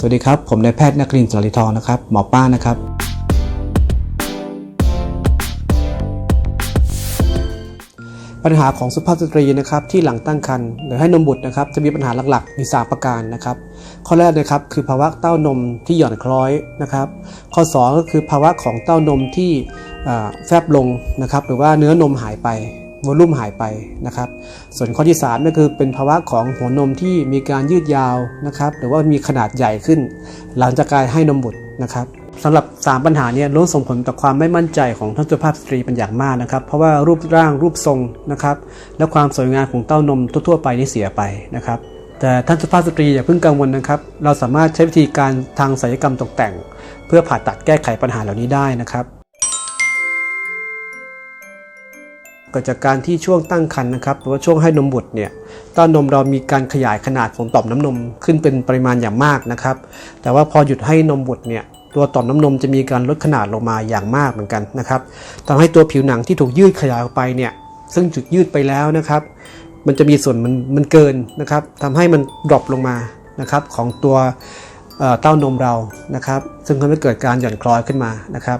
สวัสดีครับ ผมนายแพทย์นครินสาริทองนะครับ หมอป้านะครับ ปัญหาของสุภาพสตรีนะครับที่หลังตั้งครรภ์หรือให้นมบุตรนะครับ จะมีปัญหาหลักๆ มีสามประการนะครับ ข้อแรกนะครับคือภาวะเต้านมที่หย่อนคล้อยนะครับ ข้อ 2 ก็คือภาวะของเต้านมที่แฟบลงนะครับ หรือว่าเนื้อนมหายไป วอลลุ่มหายไปนะครับ ส่วนข้อที่3ก็คือเป็นภาวะของหัวนมที่มีการยืดยาวนะครับ หรือว่ามีขนาดใหญ่ขึ้น หลังจากการให้นมบุตรนะครับสำหรับ 3 ปัญหาเนี้ล้วนส่งผลต่อความไม่มั่นใจของท่านสุภาพสตรีเป็นอย่างมากนะครับ เพราะว่ารูปร่างรูปทรงนะครับ และความสวยงามของเต้านมทั่วๆไปนี่เสียไปนะครับ แต่ท่านสุภาพสตรีอย่าเพิ่งกังวลนะครับ เราสามารถใช้วิธีการทางศัลยกรรมตกแต่ง เพื่อผ่าตัดแก้ไขปัญหาเหล่านี้ได้นะครับ เกิดจากการที่ช่วงตั้งครรภ์นะครับหรือว่าช่วงให้นมบุตรเนี่ยต้านมเรามีการขยายขนาดของต่อมน้ำนมขึ้นเป็นปริมาณอย่างมากนะครับ แต่ว่าพอหยุดให้นมบุตรเนี่ยตัวต่อมน้ำนมจะมีการลดขนาดลงมาอย่างมากเหมือนกันนะครับทำให้ตัวผิวหนังที่ถูกยืดขยายออกไปเนี่ยซึ่งจุดยืดไปแล้วนะครับ มันจะมีส่วนมันมันเกินนะครับทำให้มันดรอปลงมานะครับของตัวเอ่อเต้านมเรานะครับ ซึ่งทำให้เกิดการหย่อนคล้อยขึ้นมานะครับ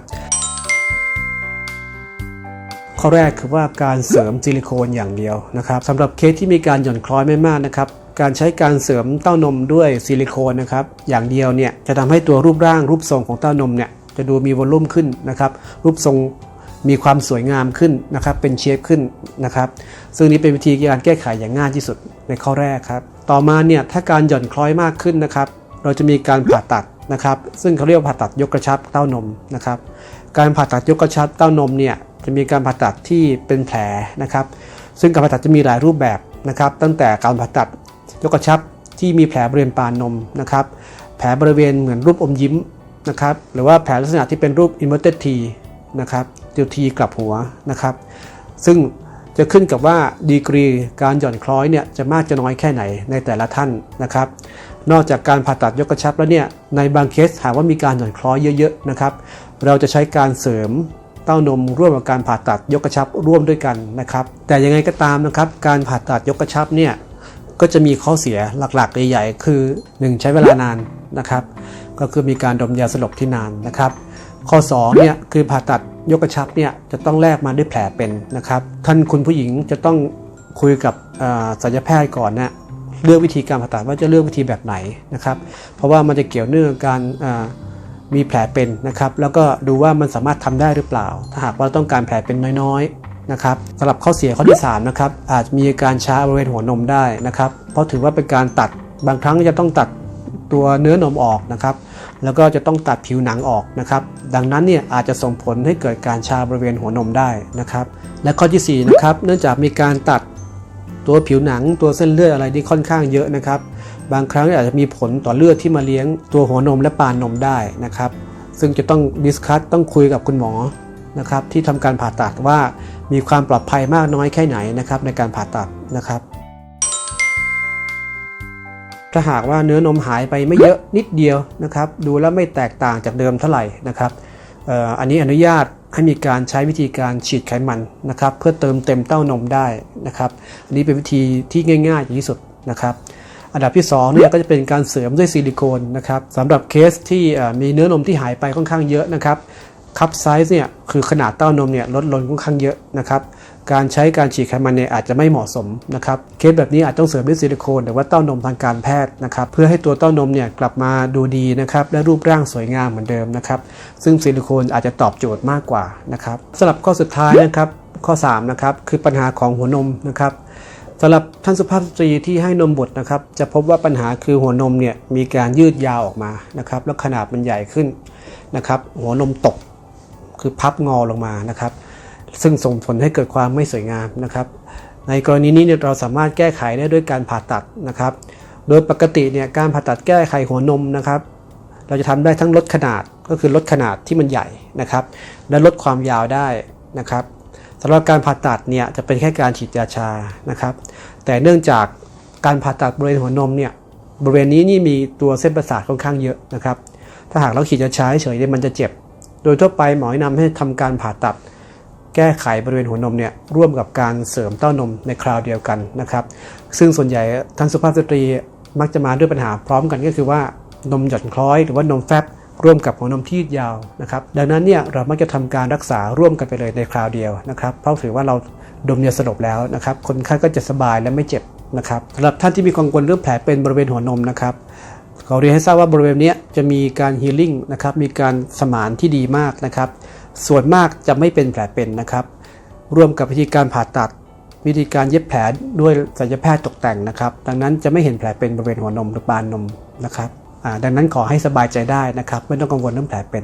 ข้อแรกคือว่าการเสริมซิลิโคนอย่างเดียวนะครับสำหรับเคสที่มีการหย่อนคล้อยไม่มากนะครับการใช้การเสริมเต้านมด้วยซิลิโคนนะครับอย่างเดียวเนี่ยจะทำให้ตัวรูปร่างรูปทรงของเต้านมเนี่ยจะดูมีวอลลุ่มขึ้นนะครับรูปทรงมีความสวยงามขึ้นนะครับเป็นเชฟขึ้นนะครับซึ่งนี้เป็นวิธีการแก้ไขอย่างง่ายที่สุดในข้อแรกครับต่อมาเนี่ยถ้าการหย่อนคล้อยมากขึ้นนะครับเราจะมีการผ่าตัดนะครับซึ่งเขาเรียกว่าผ่าตัดยกกระชับเต้านมนะครับการผ่าตัดยกกระชับเต้านมเนี่ย จะมีการผ่าตัดที่เป็นแผลนะครับ ซึ่งการผ่าตัดจะมีหลายรูปแบบนะครับ ตั้งแต่การผ่าตัดยกกระชับที่มีแผลบริเวณปานนมนะครับ แผลบริเวณเหมือนรูปอมยิ้มนะครับ หรือว่าแผลลักษณะที่เป็นรูป inverted T นะครับตัว T กลับหัวนะครับ ซึ่งจะขึ้นกับว่าดีกรีการหย่อนคล้อยเนี่ยจะมากจะน้อยแค่ไหนในแต่ละท่านนะครับ นอกจากการผ่าตัดยกกระชับแล้วเนี่ยในบางเคสหากว่ามีการหย่อนคล้อยเยอะๆนะครับ เราจะใช้การเสริม เต้านมร่วมกับการผ่าตัดยกกระชับร่วมด้วยกันนะครับ แต่ยังไงก็ตามนะครับ การผ่าตัดยกกระชับเนี่ยก็จะมีข้อเสียหลักๆใหญ่ๆคือ 1 ใช้เวลานานนะครับ ก็คือมีการดมยาสลบที่นานนะครับ ข้อ2เนี่ยคือผ่าตัดยกกระชับเนี่ยจะต้องแลกมาด้วยแผลเป็นนะครับ ท่านคุณผู้หญิงจะต้องคุยกับศัลยแพทย์ก่อนนะเลือกวิธีการผ่าตัดว่าจะเลือกวิธีแบบไหนนะครับ เพราะว่ามันจะเกี่ยวเนื่องกับการ มีแผลเป็นนะครับแล้วก็ดูว่ามันสามารถทำได้หรือเปล่า ถ้าหากว่าต้องการแผลเป็นน้อยๆนะครับสำหรับข้อเสียข้อที่3นะครับอาจมีอาการช้าบริเวณหัวนมได้นะครับเพราะถือว่าเป็นการตัดบางครั้งจะต้องตัดตัวเนื้อนมออกนะครับแล้วก็จะต้องตัดผิวหนังออกนะครับดังนั้นเนี่ยอาจจะส่งผลให้เกิดการชาบริเวณหัวนมได้นะครับและข้อที่4นะครับเนื่องจากมีการตัด ตัวผิวหนังตัวเส้นเลือดอะไรที่ค่อนข้างเยอะนะครับ บางครั้งอาจจะมีผลต่อเลือดที่มาเลี้ยงตัวหัวนมและปานนมได้นะครับ ซึ่งจะต้องดิสคัสต้องคุยกับคุณหมอนะครับที่ทำการผ่าตัดว่ามีความปลอดภัยมากน้อยแค่ไหนนะครับในการผ่าตัดนะครับ ถ้าหากว่าเนื้อนมหายไปไม่เยอะนิดเดียวนะครับ ดูแล้วไม่แตกต่างจากเดิมเท่าไหร่นะครับออันนี้อนุญาต ให้มีการใช้วิธีการฉีดไขมันนะครับ เพื่อเติมเต็มเต้านมได้นะครับอันนี้เป็นวิธีที่ง่ายๆที่สุดนะครับ อันดับที่2เนี่ยก็จะเป็นการเสริมด้วยซิลิโคนนะครับสำหรับเคสที่มีเนื้อนมที่หายไปค่อนข้างเยอะนะครับคัพไซส์เนี่ยคือขนาดเต้านมเนี่ยลดลงค่อนข้างเยอะนะครับ การใช้การฉีดไขมันเนี่ยอาจจะไม่เหมาะสมนะครับเคสแบบนี้อาจต้องเสริมด้วยซิลิโคนหรือว่าเต้านมทางการแพทย์นะครับเพื่อให้ตัวเต้านมเนี่ยกลับมาดูดีนะครับและรูปร่างสวยงามเหมือนเดิมนะครับซึ่งซิลิโคนอาจจะตอบโจทย์มากกว่านะครับสำหรับข้อสุดท้ายนะครับข้อ3นะครับคือปัญหาของหัวนมนะครับสำหรับท่านสุภาพสตรีที่ให้นมบุตรนะครับจะพบว่าปัญหาคือหัวนมเนี่ยมีการยืดยาวออกมานะครับแล้วขนาดมันใหญ่ขึ้นนะครับหัวนมตกคือพับงอลงมานะครับ ซึ่งส่งผลให้เกิดความไม่สวยงามนะครับ ในกรณีนี้เราสามารถแก้ไขได้ด้วยการผ่าตัดนะครับ โดยปกติเนี่ยการผ่าตัดแก้ไขหัวนมนะครับ เราจะทำได้ทั้งลดขนาดก็คือลดขนาดที่มันใหญ่นะครับ และลดความยาวได้นะครับสำหรับการผ่าตัดเนี่ยจะเป็นแค่การฉีดยาชานะครับ แต่เนื่องจากการผ่าตัดบริเวณหัวนมเนี่ยบริเวณนี้นี่มีตัวเส้นประสาทค่อนข้างเยอะนะครับ ถ้าหากเราฉีดยาชาเฉยๆเนี่ยมันจะเจ็บ โดยทั่วไปหมอแนะนำให้ทำการผ่าตัด แก้ไขบริเวณหัวนมเนี่ยร่วมกับการเสริมเต้านมในคราวเดียวกันนะครับ ซึ่งส่วนใหญ่ท่านสุภาพสตรีมักจะมาด้วยปัญหาพร้อมกันก็คือว่านมหย่อนคล้อยหรือว่านมแฟบร่วมกับหัวนมที่ยาวนะครับ ดังนั้นเนี่ยเรามักจะทำการรักษาร่วมกันไปเลยในคราวเดียวนะครับ เพราะถือว่าเราดมยาสลบแล้วนะครับ คนไข้ก็จะสบายและไม่เจ็บนะครับสำหรับท่านที่มีกังวลเรื่องแผลเป็นบริเวณหัวนมนะครับขอเรียนให้ทราบว่าบริเวณนี้จะมีการฮีลิ่งนะครับ มีการสมานที่ดีมากนะครับ ส่วนมากจะไม่เป็นแผลเป็นนะครับ ร่วมกับวิธีการผ่าตัด วิธีการเย็บแผลด้วยศัลยแพทย์ตกแต่งนะครับ ดังนั้นจะไม่เห็นแผลเป็นบริเวณหัวนมหรือปานนมนะครับดังนั้นขอให้สบายใจได้นะครับ ไม่ต้องกังวลเรื่องแผลเป็น